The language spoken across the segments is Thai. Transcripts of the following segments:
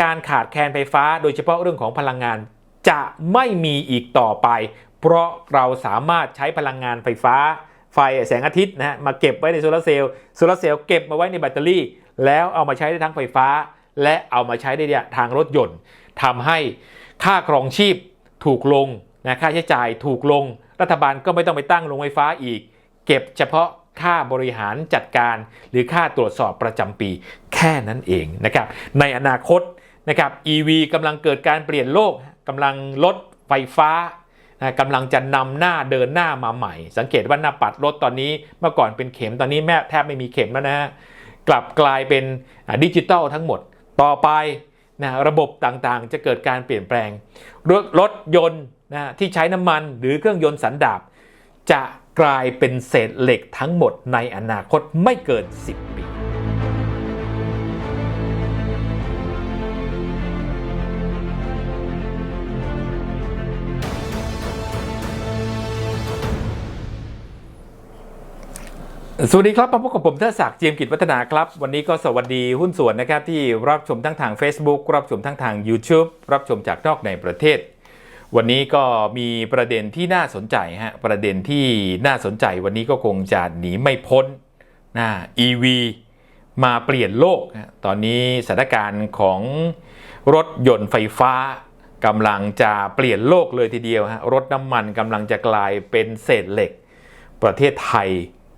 การขาดแคลนไฟฟ้า โดยเฉพาะเรื่องของพลังงาน จะไม่มีอีกต่อไป เพราะเราสามารถใช้พลังงานไฟฟ้า ไฟแสงอาทิตย์นะฮะมาเก็บไว้ในโซลาร์เซลล์โซลาร์เซลล์เก็บมาไว้ในแบตเตอรี่ แล้วเอามาใช้ได้ทั้งไฟฟ้า และเอามาใช้ได้ทางรถยนต์ทำให้ค่าครองชีพถูกลงนะค่าใช้จ่ายถูกลง รัฐบาลก็ไม่ต้องไปตั้งโรงไฟฟ้าอีก เก็บเฉพาะค่าบริหารจัดการ หรือค่าตรวจสอบประจำปีแค่นั้นเองนะครับในอนาคต นะครับ EV กำลังเกิดการเปลี่ยนโลกกำลังลดไฟฟ้านะกำลังจะนำหน้าเดินหน้ามาใหม่ สังเกตว่าหน้าปัดรถตอนนี้เมื่อก่อนเป็นเข็มตอนนี้แม่แทบไม่มีเข็มแล้วนะฮะกลับกลายเป็นดิจิตอลทั้งหมด ต่อไปนะระบบต่างๆ จะเกิดการเปลี่ยนแปลง รถรถยนต์นะที่ใช้น้ำมันหรือเครื่องยนต์สันดาปจะกลายเป็นเศษเหล็กทั้งหมดในอนาคตไม่เกิน 10 ปี สวัสดีครับพบกับผมเทดศักดิ์เจียมกิจวัฒนาครับ วันนี้ก็สวัสดีหุ้นส่วนนะครับที่รับชมทั้งทาง Facebook รับชมทั้งทาง YouTube รับชมจากนอกในประเทศ วันนี้ก็มีประเด็นที่น่าสนใจฮะประเด็นที่น่าสนใจวันนี้ก็คงจะหนีไม่พ้นนะ EV มาเปลี่ยนโลก ตอนนี้สถานการณ์ของรถยนต์ไฟฟ้ากำลังจะเปลี่ยนโลกเลยทีเดียวฮะรถน้ำมันกำลังจะกลายเป็นเศษเหล็ก ประเทศไทย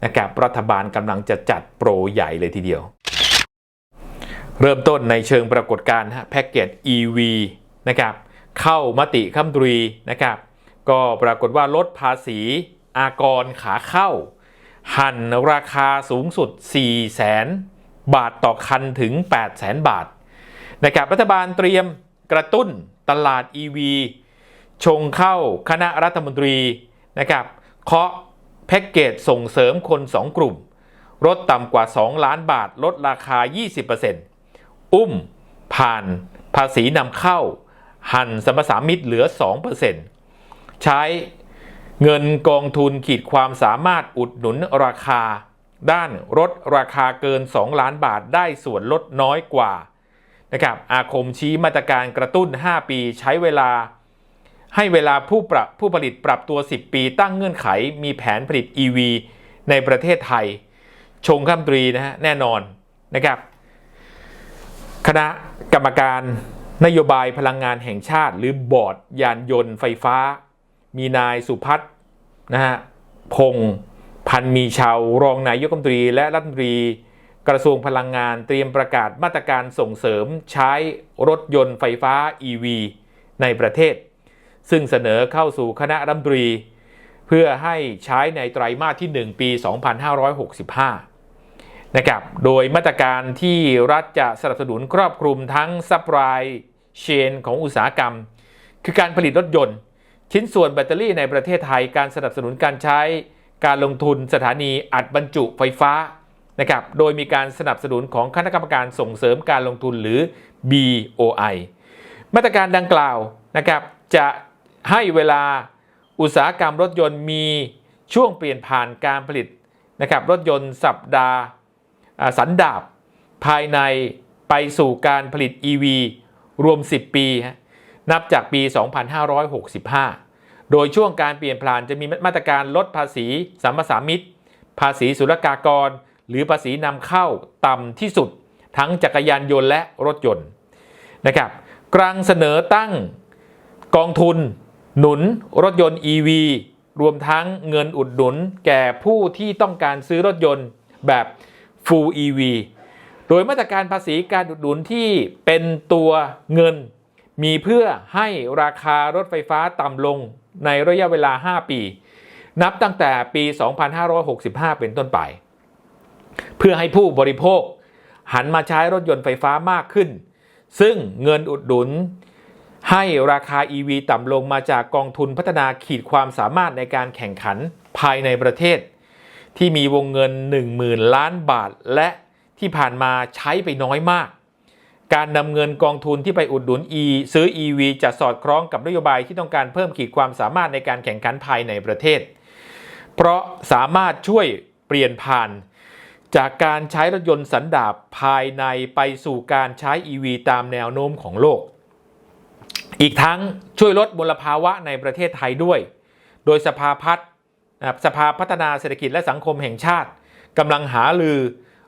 นะครับรัฐบาลกำลังจะจัดโปรใหญ่เลยทีเดียว เริ่มต้นในเชิงปรากฏการณ์ฮะแพ็กเกจ EV นะครับเข้ามติคำตรีนะครับก็ปรากฏว่าลดภาษีอากรขาเข้า หันราคาสูงสุด 4 0 0แสนบาทต่อคันถึง 8 0 0แสนบาทนะครับรัฐบาลเตรียมกระตุ้นตลาด EV ชงเข้าคณะรัฐมนตรีนะครับเคาะ แพ็กเกจส่งเสริมคน 2 กลุ่มลดต่ำกว่า 2 ล้านบาทลดราคา 20%อุ้ม ผ่านภาษีนำเข้า หันสัมปสามิตเหลือ 2%ใช้เงินกองทุนขีดความสามารถอุดหนุนราคา ด้านลดราคาเกิน 2 ล้านบาทได้ส่วนลดน้อยกว่านะครับอาคมชี้มาตรการกระตุ้น 5 ปีใช้เวลา ให้เวลาผู้ปรับผู้ผลิตปรับตัว 10 ปีตั้งเงื่อนไข มีแผนผลิต EV ในประเทศไทย ชงคำตรีนะฮะแน่นอนนะครับคณะกรรมการนโยบายพลังงานแห่งชาติ หรือบอร์ดยานยนต์ไฟฟ้า มีนายสุพัฒน์นะฮะพงศ์พันมีชาวรองนายกรัฐมนตรี และรัฐมนตรีกระทรวงพลังงานเตรียมประกาศมาตรการส่งเสริมใช้รถยนต์ไฟฟ้า EV ในประเทศ ซึ่งเสนอเข้าสู่คณะรัฐมนตรี เพื่อให้ใช้ในไตรมาสที่ 1 ปี 2565 นะครับ โดยมาตรการที่รัฐจะสนับสนุนครอบคลุมทั้งซัพพลายเชนของอุตสาหกรรม คือการผลิตรถยนต์ ชิ้นส่วนแบตเตอรี่ในประเทศไทยการสนับสนุนการใช้การลงทุนสถานีอัดบรรจุไฟฟ้านะครับ โดยมีการสนับสนุนของคณะกรรมการส่งเสริมการลงทุนหรือ BOI มาตรการดังกล่าวนะครับจะ ให้เวลาอุตสาหกรรมรถยนต์มีช่วงเปลี่ยนผ่านการผลิตนะครับรถยนต์สัปดาห์สันดาบ ภายในไปสู่การผลิต EV รวม 10 ปี นับจากปี 2565 โดยช่วงการเปลี่ยนผ่านจะมีมาตรการลดภาษีสัมปสามิตภาษีศุลกากร หรือภาษีนำเข้าต่ำที่สุด ทั้งจักรยานยนต์และรถยนต์นะครับกลางเสนอตั้งกองทุน หนุนรถยนต์ EV รวมทั้งเงินอุดหนุนแก่ผู้ที่ต้องการซื้อรถยนต์แบบ Full EV โดยมาตรการภาษีการอุดหนุนที่เป็นตัวเงิน มีเพื่อให้ราคารถไฟฟ้าต่ำลงในระยะเวลา 5 ปี นับตั้งแต่ปี 2565 เป็นต้นไป เพื่อให้ผู้บริโภคหันมาใช้รถยนต์ไฟฟ้ามากขึ้น ซึ่งเงินอุดหนุน ให้ราคา EV ต่ำลงมาจากกองทุนพัฒนาขีดความสามารถในการแข่งขันภายในประเทศ ที่มีวงเงิน 10,000 ล้านบาท และที่ผ่านมาใช้ไปน้อยมาก การนำเงินกองทุนที่ไปอุดหนุน E ซื้อ EV จะสอดคล้องกับนโยบายที่ต้องการเพิ่มขีดความสามารถในการแข่งขันภายในประเทศ เพราะสามารถช่วยเปลี่ยนผ่านจากการใช้รถยนต์สันดาปภายในไปสู่การใช้ EV ตามแนวโน้มของโลก อีกทั้งช่วยลดมลภาวะในประเทศไทยด้วย โดยสภาพัฒน์สภาพัฒนาเศรษฐกิจและสังคมแห่งชาติกำลังหาลือ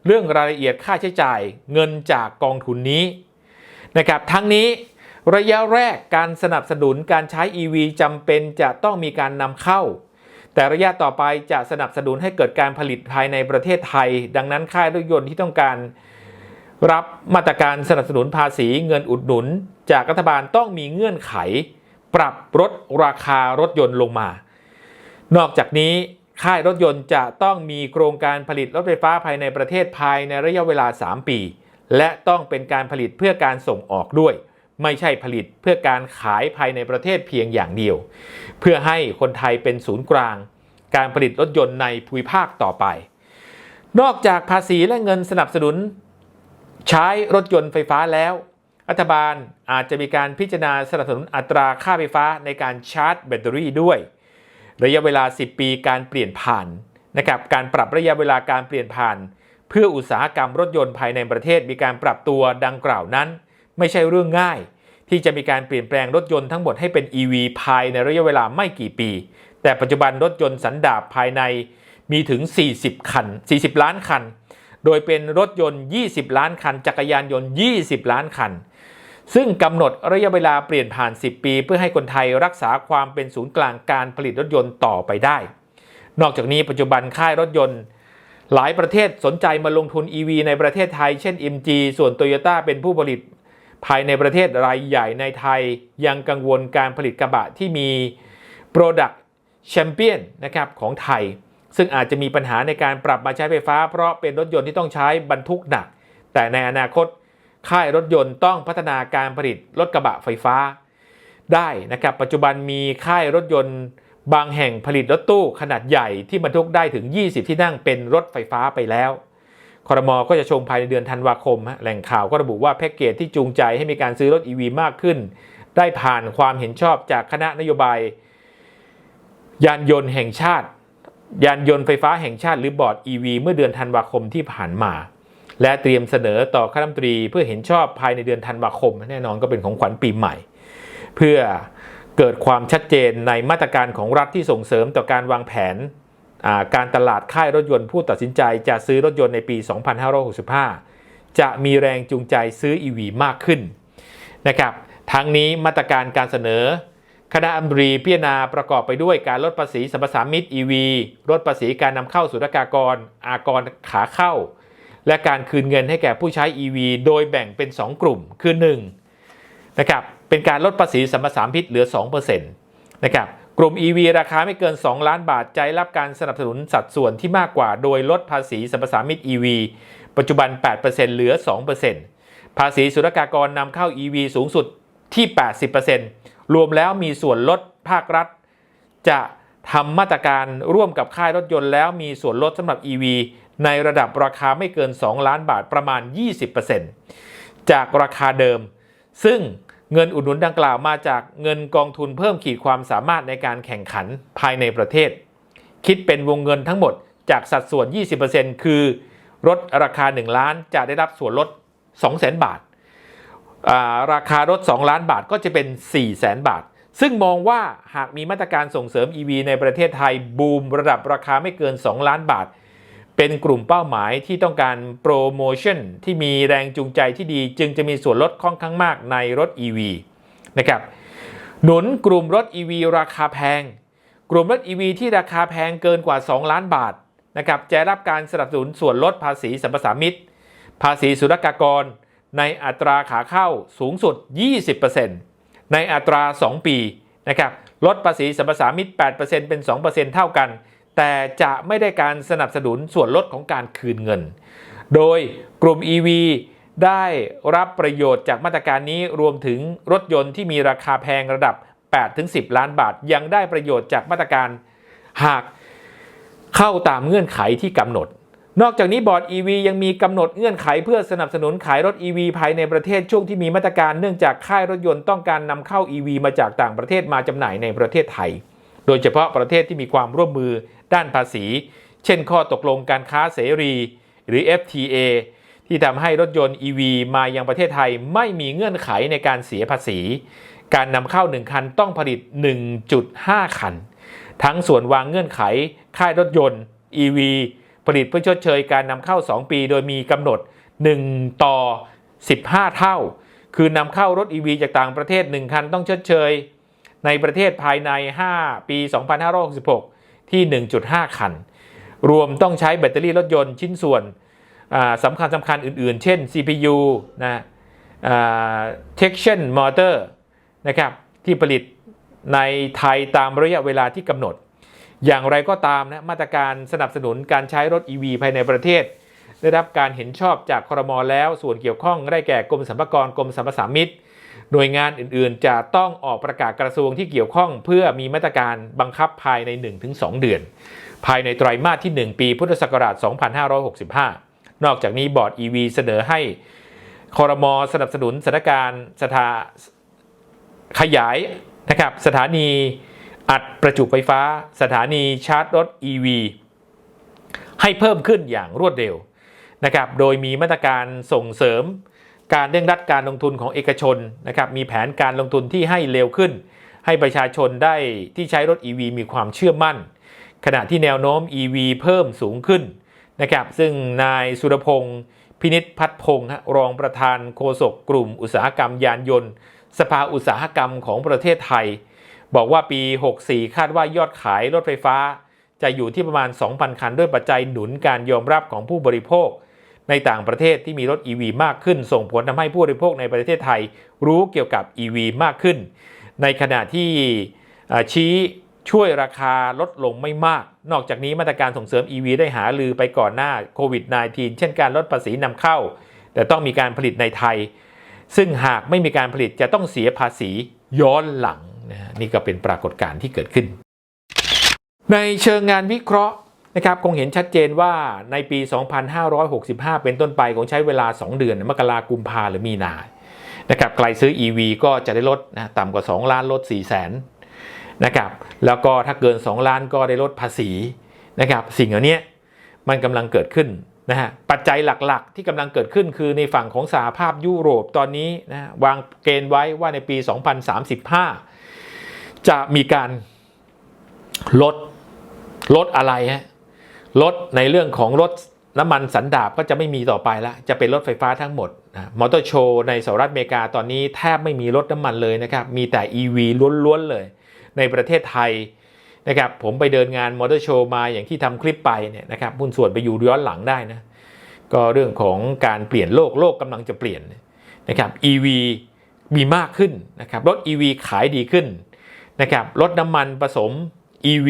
เรื่องรายละเอียดค่าใช้จ่ายเงินจากกองทุนนี้นะครับทั้งนี้ระยะแรกการสนับสนุนการใช้ EV จำเป็นจะต้องมีการนำเข้า แต่ระยะต่อไปจะสนับสนุนให้เกิดการผลิตภายในประเทศไทย ดังนั้นค่ายรถยนต์ที่ต้องการ รับมาตรการสนับสนุนภาษีเงินอุดหนุน จากรัฐบาลต้องมีเงื่อนไข ปรับลดราคารถยนต์ลงมา นอกจากนี้ค่ายรถยนต์จะต้องมีโครงการผลิตรถไฟฟ้าภายในประเทศภายในระยะเวลา 3 ปี และต้องเป็นการผลิตเพื่อการส่งออกด้วย ไม่ใช่ผลิตเพื่อการขายภายในประเทศเพียงอย่างเดียว เพื่อให้คนไทยเป็นศูนย์กลาง การผลิตรถยนต์ในภูมิภาคต่อไป นอกจากภาษีและเงินสนับสนุน ใช้รถยนต์ไฟฟ้าแล้ว รัฐบาลอาจจะมีการพิจารณาสนับสนุนอัตราค่าไฟฟ้าในการชาร์จแบตเตอรี่ด้วย ระยะเวลา 10 ปีการเปลี่ยนผ่านนะครับการปรับระยะเวลาการเปลี่ยนผ่าน เพื่ออุตสาหกรรมรถยนต์ภายในประเทศมีการปรับตัวดังกล่าวนั้น ไม่ใช่เรื่องง่าย ที่จะมีการเปลี่ยนแปลงรถยนต์ทั้งหมดให้เป็น EV ภายในระยะเวลาไม่กี่ปี แต่ปัจจุบันรถยนต์สันดาปภายในมีถึง 40 คัน 40 ล้านคัน โดยเป็นรถยนต์ 20 ล้านคัน จักรยานยนต์ 20 ล้านคัน ซึ่งกำหนดระยะเวลาเปลี่ยนผ่าน 10 ปี เพื่อให้คนไทยรักษาความเป็นศูนย์กลางการผลิตรถยนต์ต่อไปได้ นอกจากนี้ปัจจุบันค่ายรถยนต์ หลายประเทศสนใจมาลงทุน EV ในประเทศไทย เช่น MG ส่วน Toyota เป็นผู้ผลิตภายในประเทศรายใหญ่ในไทยยังกังวลการผลิตกระบะที่มี Product Champion นะครับของไทย ซึ่งอาจจะมีปัญหาในการปรับมาใช้ไฟฟ้า เพราะเป็นรถยนต์ที่ต้องใช้บรรทุกหนัก แต่ในอนาคตค่ายรถยนต์ต้องพัฒนาการผลิตรถกระบะไฟฟ้า ได้นะครับปัจจุบันมีค่ายรถยนต์บางแห่งผลิตรถตู้ขนาดใหญ่ที่บรรทุกได้ถึง 20 ที่นั่งเป็นรถไฟฟ้าไปแล้วคอรมอก็จะชงภายในเดือนธันวาคม แหล่งข่าวก็ระบุว่าแพ็กเกจที่จูงใจให้มีการซื้อรถ EV มากขึ้น ได้ผ่านความเห็นชอบจากคณะนโยบาย ยานยนต์แห่งชาติ ยานยนต์ไฟฟ้าแห่งชาติหรือบอร์ด EV เมื่อเดือนธันวาคมที่ผ่านมา และเตรียมเสนอต่อคณะรัฐมนตรีเพื่อเห็นชอบภายในเดือนธันวาคม แน่นอนก็เป็นของขวัญปีใหม่ เพื่อเกิดความชัดเจนในมาตรการของรัฐที่ส่งเสริมต่อการวางแผนการตลาดค่ายรถยนต์ผู้ตัดสินใจจะซื้อรถยนต์ในปี 2565 จะมีแรงจูงใจซื้อ EV มากขึ้นนะครับทั้งนี้มาตรการการเสนอ คณะอัมรีพิจารณาประกอบไปด้วยการลดภาษีสรรพสามิต EV ลดภาษีการนำเข้าสุรกากร อากรขาเข้า และการคืนเงินให้แก่ผู้ใช้ EV โดยแบ่งเป็น 2 กลุ่มคือ1นะครับเป็นการลดภาษีสรรพสามิตเหลือ2%นะครับกลุ่ม EV ราคาไม่เกิน 2 ล้านบาทจะรับการสนับสนุนสัดส่วนที่มากกว่า โดยลดภาษีสรรพสามิต EV ปัจจุบัน 8%เหลือ 2%ภาษีสุรกากรนำเข้า EV สูงสุด ที่ 80%รวมแล้วมีส่วนลดภาครัฐ จะทำมาตรการร่วมกับค่ายรถยนต์แล้วมีส่วนลดสำหรับ EV ในระดับราคาไม่เกิน 2 ล้านบาทประมาณ 20%จากราคาเดิม ซึ่งเงินอุดหนุนดังกล่าวมาจากเงินกองทุนเพิ่มขีดความสามารถในการแข่งขันภายในประเทศ คิดเป็นวงเงินทั้งหมดจากสัดส่วน 20%คือ รถราคา 1 ล้านจะได้รับส่วนลด 200,000 บาท ราคารถ 2 ล้านบาทก็จะเป็น 4 0 0แสนบาท ซึ่งมองว่าหากมีมาตรการส่งเสริม EV ในประเทศไทยบูมระดับราคาไม่เกิน 2 ล้านบาท เป็นกลุ่มเป้าหมายที่ต้องการโปรโมชั่นที่มีแรงจูงใจที่ดี จึงจะมีส่วนลดค่อนข้างมากในรถ EV นะครับหนุนกลุ่มรถ EV ราคาแพง กลุ่มรถ EV ที่ราคาแพงเกินกว่า 2 ล้านบาทนะครับจะรับการสนับสนุนส่วนลดภาษีสรรพสามิตภาษีศุลกากร ในอัตราขาเข้าสูงสุด 20%ในอัตรา 2 ปีนะครับลดภาษีสรรพสามิต8%เป็น 2%เท่ากัน แต่จะไม่ได้การสนับสนุนส่วนลดของการคืนเงิน โดยกลุ่ม EV ได้รับประโยชน์จากมาตรการนี้รวมถึงรถยนต์ที่มีราคาแพงระดับ 8-10 ล้านบาท ยังได้ประโยชน์จากมาตรการหากเข้าตามเงื่อนไขที่กำหนด นอกจากนี้บอร์ด EV ยังมีกำหนดเงื่อนไขเพื่อสนับสนุนขายรถ EV ภายในประเทศช่วงที่มีมาตรการเนื่องจากค่ายรถยนต์ต้องการนำเข้า EV มาจากต่างประเทศมาจำหน่ายในประเทศไทย โดยเฉพาะประเทศที่มีความร่วมมือด้านภาษี เช่นข้อตกลงการค้าเสรี หรือ FTA ที่ทำให้รถยนต์ EV มายังประเทศไทยไม่มีเงื่อนไขในการเสียภาษี การนำเข้า 1 คันต้องผลิต 1.5 คัน ทั้งส่วนวางเงื่อนไขค่ายรถยนต์ EV ผลิตเพื่อชดเชยการนำเข้า 2 ปี โดยมีกำหนด 1 ต่อ 15 เท่า คือนำเข้ารถ EV จากต่างประเทศ 1 คันต้องชดเชย ในประเทศภายใน 5 ปี 2566 ที่ 1.5 คัน รวมต้องใช้แบตเตอรี่รถยนต์ชิ้นส่วนสำคัญสำคัญอื่นๆ เช่น CPU นะ traction motor นะครับที่ผลิตในไทยตามระยะเวลาที่กำหนด อย่างไรก็ตามนะมาตรการสนับสนุนการใช้รถ EV ภายในประเทศ ได้รับการเห็นชอบจากครมแล้ว ส่วนเกี่ยวข้องได้แก่กรมสรรพากรกรมสรรพสามิตหน่วยงานอื่นๆ จะต้องออกประกาศกระทรวงที่เกี่ยวข้อง เพื่อมีมาตรการบังคับภายใน 1-2 เดือน ภายในไตรมาสที่ 1 ปีพุทธศักราช 2565 นอกจากนี้บอร์ด EV เสนอให้คอรมอสนับสนุนสถานการณ์สถาขยายนะครับสถานี อัดประจุไฟฟ้า สถานีชาร์จรถ EV ให้เพิ่มขึ้นอย่างรวดเร็วนะครับ โดยมีมาตรการส่งเสริม การเร่งรัดการลงทุนของเอกชนนะครับ มีแผนการลงทุนที่ให้เร็วขึ้น ให้ประชาชนได้ที่ใช้รถ EV มีความเชื่อมั่น ขณะที่แนวโน้ม EV เพิ่มสูงขึ้นนะครับ ซึ่งนายสุรพงศ์พินิษพัฒพงศ์รองประธานโฆษกกลุ่มอุตสาหกรรมยานยนต์ สภาอุตสาหกรรมของประเทศไทย บอกว่าปี 64 คาดว่ายอดขายรถไฟฟ้า จะอยู่ที่ประมาณ 2,000 คัน ด้วยปัจจัยหนุนการยอมรับของผู้บริโภค ในต่างประเทศที่มีรถ EV มากขึ้น ส่งผลทำให้ผู้บริโภคในประเทศไทยรู้เกี่ยวกับ EV มากขึ้น ในขณะที่ชี้ช่วยราคาลดลงไม่มาก นอกจากนี้มาตรการส่งเสริม EV ได้หาลือไปก่อนหน้าโควิด -19 เช่นการลดภาษีนำเข้า แต่ต้องมีการผลิตในไทย ซึ่งหากไม่มีการผลิตจะต้องเสียภาษีย้อนหลัง นะฮะนี่ก็เป็นปรากฏการณ์ที่เกิดขึ้น ในเชิงงานวิเคราะห์นะครับคงเห็นชัดเจนว่าในปี 2565 เป็นต้นไปคงใช้เวลา 2 เดือนมกรากุมภาหรือมีนานะครับใครซื้อ EV ก็จะได้ลดนะต่ำกว่า 2 ล้านลด 4 0 0 0 0นนะครับแล้วก็ถ้าเกิน 2 ล้านก็ได้ลดภาษีนะครับสิ่งเหล่านี้มันกำลังเกิดขึ้นนะฮะปัจจัยหลักๆ ที่กำลังเกิดขึ้นคือในฝั่งของสหภาพยุโรปตอนนี้นะวางเกณฑ์ไว้ว่าในปี 2035 จะมีการลดลดอะไรฮะลดในเรื่องของรถน้ำมันสันดาบก็จะไม่มีต่อไปแล้ว จะเป็นรถไฟฟ้าทั้งหมดนะมอเตอร์โชว์ในสหรัฐอเมริกาตอนนี้แทบไม่มีรถน้ำมันเลยนะครับ มีแต่ EV ล้วนๆเลย ในประเทศไทยนะครับผมไปเดินงานมอเตอร์โชว์มาอย่างที่ทำคลิปไปเนี่ยนะครับหุ้นส่วนไปอยู่ย้อนหลังได้นะก็เรื่องของการเปลี่ยนโลกโลกกำลังจะเปลี่ยนนะครับ EV มีมากขึ้นนะครับรถ EV ขายดีขึ้น นะครับรถน้ำมันผสม EV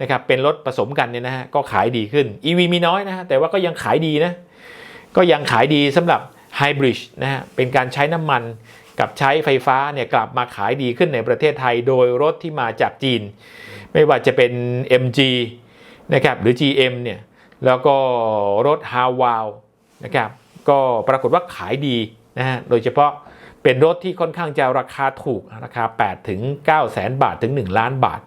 นะครับเป็นรถผสมกันเนี่ยนะฮะก็ขายดีขึ้น EV มีน้อยนะฮะแต่ว่าก็ยังขายดีนะก็ยังขายดีสำหรับไฮบริดนะฮะเป็นการใช้น้ำมันกับใช้ไฟฟ้าเนี่ยกลับมาขายดีขึ้นในประเทศไทยโดยรถที่มาจากจีน ไม่ว่าจะเป็น MG นะครับหรือ GM เนี่ยแล้วก็รถ h a w a l นะครับก็ปรากฏว่าขายดีนะฮะโดยเฉพาะ เป็นรถที่ค่อนข้างจะราคาถูกราคา8ถึง9แสนบาทถึง 1 ล้านบาท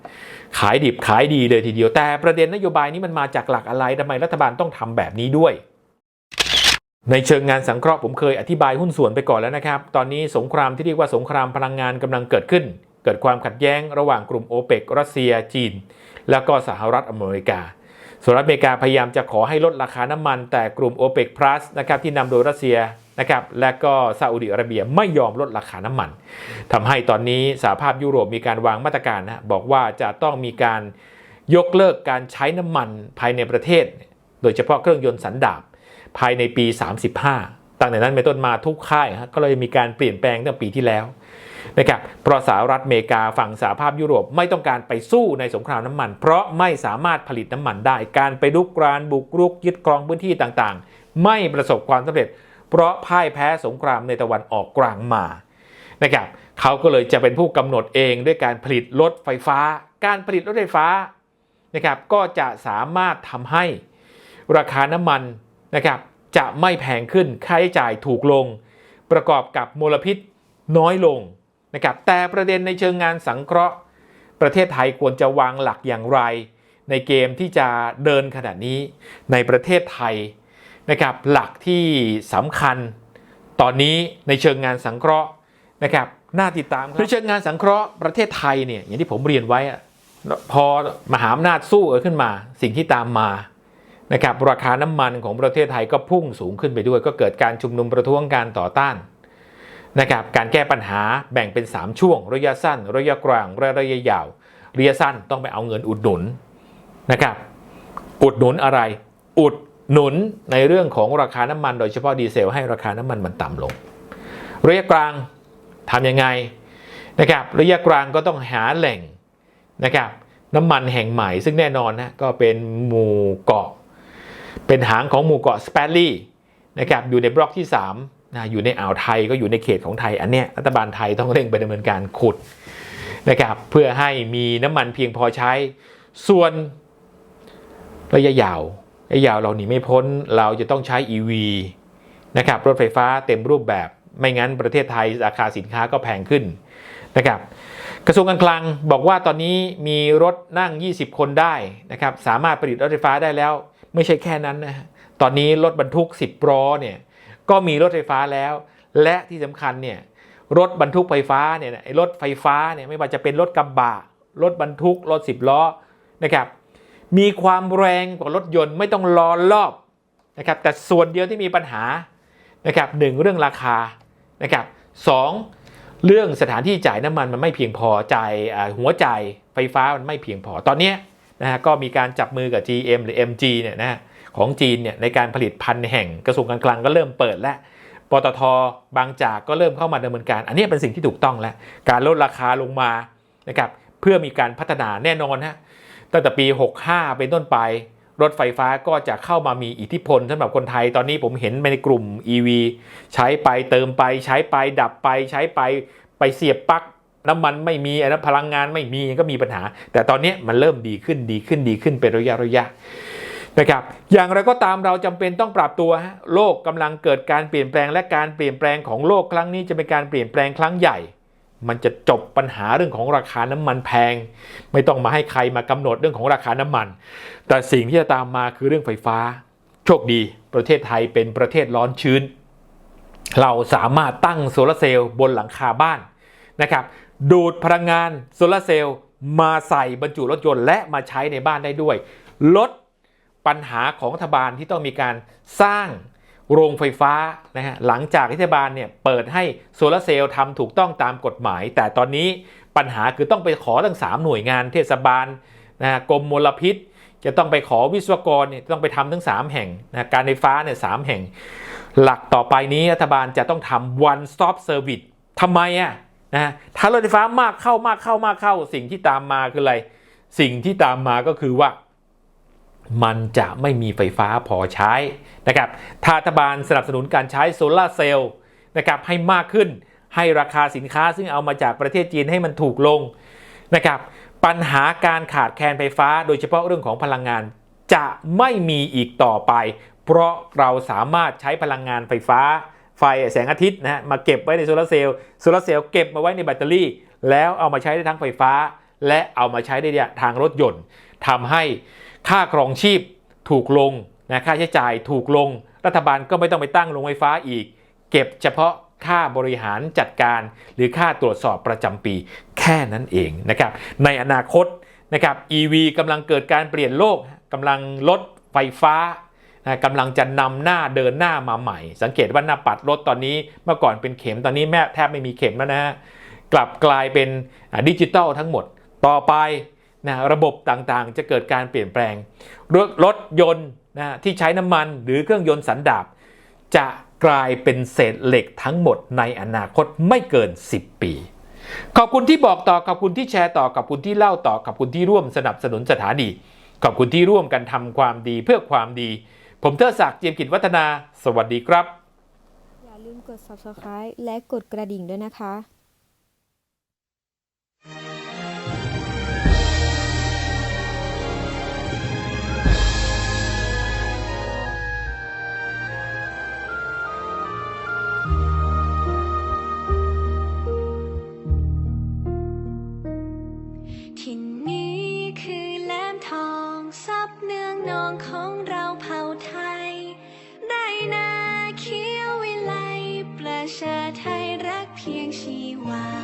ขายดิบขายดีเลยทีเดียว แต่ประเด็นนโยบายนี้มันมาจากหลักอะไรทำไมรัฐบาลต้องทำแบบนี้ด้วยในเชิงงานสังเคราะห์ผมเคยอธิบายหุ้นส่วนไปก่อนแล้วนะครับ ตอนนี้สงครามที่เรียกว่าสงครามพลังงานกำลังเกิดขึ้น เกิดความขัดแย้งระหว่างกลุ่มโอเปกรัสเซีย จีน แล้วก็สหรัฐอเมริกาสหรัฐอเมริกาพยายามจะขอให้ลดราคาน้ำมัน แต่กลุ่มโอเปกพลัสนะครับที่นำโดยรัสเซีย นะครับและก็ซาอุดิอาระเบียไม่ยอมลดราคาน้ำมันทำให้ตอนนี้สหภาพยุโรปมีการวางมาตรการนะบอกว่าจะต้องมีการยกเลิกการใช้น้ำมันภายในประเทศ โดยเฉพาะเครื่องยนต์สันดาปภายในปี 35ตั้งแต่นั้นเป็นต้นมาทุกค่ายฮะก็เลยมีการเปลี่ยนแปลงตั้งปีที่แล้วนะครับเพราะสหรัฐอเมริกาฝั่งสหภาพยุโรปไม่ต้องการไปสู้ในสงครามน้ำมัน เพราะไม่สามารถผลิตน้ำมันได้ การไปลุกรานบุกรุกยึดครองพื้นที่ต่างๆ ไม่ประสบความสำเร็จ เพราะพ่ายแพ้สงครามในตะวันออกกลางมานะครับเขาก็เลยจะเป็นผู้กำหนดเองด้วยการผลิตรถไฟฟ้า การผลิตรถไฟฟ้านะครับก็จะสามารถทำให้ราคาน้ำมันนะครับจะไม่แพงขึ้นค่าใช้จ่ายถูกลง ประกอบกับมลพิษน้อยลงนะครับแต่ประเด็นในเชิงงานสังเคราะห์ ประเทศไทยควรจะวางหลักอย่างไร ในเกมที่จะเดินขนาดนี้ในประเทศไทย นะครับหลักที่สำคัญตอนนี้ในเชิงงานสังเคราะห์นะครับน่าติดตามครับในเชิงงานสังเคราะห์ประเทศไทยเนี่ยอย่างที่ผมเรียนไว้อะพอมหาอำนาจสู้เออขึ้นมา สิ่งที่ตามมานะครับราคาน้ำมันของประเทศไทยก็พุ่งสูงขึ้นไปด้วย ก็เกิดการชุมนุมประท้วงการต่อต้านนะครับการแก้ปัญหาแบ่งเป็น 3 ช่วง ระยะสั้น ระยะกลางและระยะยาว ระยะสั้นต้องไปเอาเงินอุดหนุนนะครับอุดหนุนอะไร อุด หนุนในเรื่องของราคาน้ำมันโดยเฉพาะดีเซลให้ราคาน้ำมันมันต่ำลง ระยะกลางทำยังไงนะครับระยะกลางก็ต้องหาแหล่งนะครับน้ำมันแห่งใหม่ ซึ่งแน่นอนนะก็เป็นหมู่เกาะ เป็นหางของหมู่เกาะสเปรลี่นะครับอยู่ในบล็อกที่3นะอยู่ในอ่าวไทยก็อยู่ในเขตของไทยอันเนี้ยรัฐบาลไทยต้องเร่งไปดำเนินการขุดนะครับเพื่อให้มีน้ำมันเพียงพอใช้ส่วนระยะยาว ยะยาวเราหนีไม่พ้นเราจะต้องใช้ EV นะครับรถไฟฟ้าเต็มรูปแบบ ไม่งั้นประเทศไทยราคาสินค้าก็แพงขึ้นนะครับกระทรวงการคลังบอกว่าตอนนี้มีรถนั่ง 20 คนได้นะครับสามารถผลิตรถไฟฟ้าได้แล้ว ไม่ใช่แค่นั้นนะตอนนี้รถบรรทุก 10ล้อเนี่ยก็มีรถไฟฟ้าแล้ว และที่สำคัญเนี่ยรถบรรทุกไฟฟ้าเนี่ยรถไฟฟ้าเนี่ยไม่ว่าจะเป็นรถกระบะรถบรรทุกรถ 10 ล้อนะครับ มีความแรงกว่ารถยนต์ไม่ต้องรอรอบนะครับแต่ส่วนเดียวที่มีปัญหานะครับหนึ่งเรื่องราคานะครับสองเรื่องสถานที่จ่ายน้ำมันมันไม่เพียงพอจ่ายอ่าหัวจ่ายไฟฟ้ามันไม่เพียงพอตอนนี้นะฮะก็มีการจับมือกับ GM หรือ MG เนี่ยนะฮะของจีนเนี่ยในการผลิตพันแห่งกระทรวงการคลังก็เริ่มเปิดแล้วปตทบางจากก็เริ่มเข้ามาดำเนินการ อันนี้เป็นสิ่งที่ถูกต้องแล้ว การลดราคาลงมานะครับเพื่อมีการพัฒนาแน่นอนฮะ ตั้งแต่ปี 65 เป็นต้นไป รถไฟฟ้าก็จะเข้ามามีอิทธิพลสำหรับคนไทยตอนนี้ผมเห็นในกลุ่ม EV ใช้ไปเติมไปใช้ไปดับไปใช้ไปไปเสียบปลั๊กน้ำมันไม่มีอันนั้นพลังงานไม่มีก็มีปัญหา แต่ตอนนี้มันเริ่มดีขึ้นดีขึ้นดีขึ้นเป็นระยะระยะนะครับอย่างไรก็ตามเราจำเป็นต้องปรับตัวฮะโลกกำลังเกิดการเปลี่ยนแปลงและการเปลี่ยนแปลงของโลกครั้งนี้จะเป็นการเปลี่ยนแปลงครั้งใหญ่ มันจะจบปัญหาเรื่องของราคาน้ำมันแพง ไม่ต้องมาให้ใครมากำหนดเรื่องของราคาน้ำมัน แต่สิ่งที่จะตามมาคือเรื่องไฟฟ้า โชคดี ประเทศไทยเป็นประเทศร้อนชื้น เราสามารถตั้งโซลาร์เซลล์บนหลังคาบ้านนะครับดูดพลังงานโซลาร์เซลล์มาใส่บรรจุรถยนต์และมาใช้ในบ้านได้ด้วย ลดปัญหาของรัฐบาลที่ต้องมีการสร้าง โรงไฟฟ้านะฮะหลังจากรัฐบาลเนี่ยเปิดให้โซลาร์เซลล์ทำถูกต้องตามกฎหมาย แต่ตอนนี้ปัญหาคือต้องไปขอทั้ง 3 หน่วยงานเทศบาลนะฮะกรมมลพิษ จะต้องไปขอวิศวกรเนี่ยต้องไปทำทั้ง 3 แห่งนะการไฟฟ้าเนี่ยสามแห่ง หลักต่อไปนี้รัฐบาลจะต้องทำ one stop service ทำไมอะนะฮะถ้ารถไฟฟ้ามากเข้ามากเข้ามากเข้า สิ่งที่ตามมาคืออะไร สิ่งที่ตามมาก็คือว่า มันจะไม่มีไฟฟ้าพอใช้นะครับถ้ารัฐบาลสนับสนุนการใช้โซลาร์เซลล์นะครับให้มากขึ้นให้ราคาสินค้าซึ่งเอามาจากประเทศจีนให้มันถูกลงนะครับปัญหาการขาดแคลนไฟฟ้า โดยเฉพาะเรื่องของพลังงาน จะไม่มีอีกต่อไป เพราะเราสามารถใช้พลังงานไฟฟ้า ไฟแสงอาทิตย์นะฮะมาเก็บไว้ในโซลาร์เซลล์โซลาร์เซลล์เก็บมาไว้ในแบตเตอรี่ แล้วเอามาใช้ได้ทั้งไฟฟ้า และเอามาใช้ได้ทางรถยนต์ทำให้ค่าครองชีพถูกลงนะค่าใช้จ่ายถูกลง รัฐบาลก็ไม่ต้องไปตั้งโรงไฟฟ้าอีก เก็บเฉพาะค่าบริหารจัดการ หรือค่าตรวจสอบประจำปีแค่นั้นเองนะครับในอนาคตนะครับ EV กำลังเกิดการเปลี่ยนโลกกำลังลดไฟฟ้านะกำลังจะนำหน้าเดินหน้ามาใหม่ สังเกตว่าหน้าปัดรถตอนนี้เมื่อก่อนเป็นเข็มตอนนี้แม่แทบไม่มีเข็มแล้วนะฮะกลับกลายเป็นดิจิตอลทั้งหมด ต่อไปนะระบบต่างๆ จะเกิดการเปลี่ยนแปลง รถรถยนต์นะที่ใช้น้ำมันหรือเครื่องยนต์สันดาปจะกลายเป็นเศษเหล็กทั้งหมดในอนาคตไม่เกิน 10 ปี ขอบคุณที่บอกต่อขอบคุณที่แชร์ต่อขอบคุณที่เล่าต่อขอบคุณที่ร่วมสนับสนุนสถานีขอบคุณที่ร่วมกันทำความดีเพื่อความดี ผมเทอศักดิ์เจียมกิจวัฒนา สวัสดีครับ อย่าลืมกด subscribe และกดกระดิ่งด้วยนะคะ่นนี้คือแหลมทองซับเนืองนองของเราเผ่าไทย ได้นาเขียววิไลประชาไทยรักเพียงชีวา